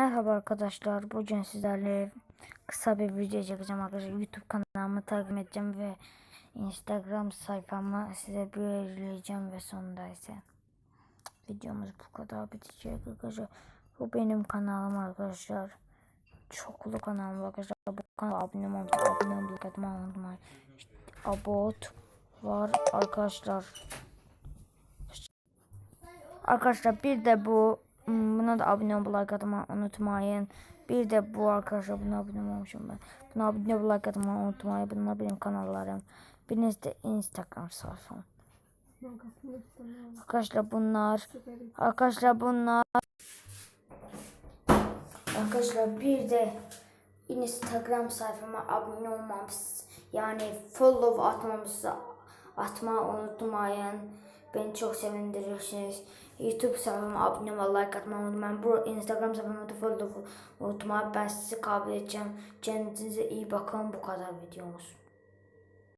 Merhaba arkadaşlar. Bugün sizlerle kısa bir video çekeceğim arkadaşlar. YouTube kanalımı takip edeceğim ve Instagram sayfamı size belirleyeceğim ve sonunda ise videomuz bu kadar bitecek arkadaşlar. Bu benim kanalım arkadaşlar. Çoklu kanalım arkadaşlar. Bu kanala abone olmayı, abone olmayı, abone olmayı. İşte abot var arkadaşlar. Arkadaşlar bir de bu buna da abone olmayı like atmayı unutmayın. Bir de bu arkadaşlar buna abone olmamışım ben. Buna abone olmayı like atmayı unutmayın. Bunlar benim kanallarım. Biriniz de Instagram sayfam. Arkadaşlar bunlar arkadaşlar bunlar Arkadaşlar bir de Instagram sayfama abone olmamız yani follow atmamızı atmayı unutmayın. Beni çok sevindirirsiniz. YouTube sayfama abone olmayı, like atmayı unutmayın. Bu Instagram sayfama da follow unutmayın. Ben sizi kabul edeceğim. Kendinize iyi bakın. Bu kadar videomuz.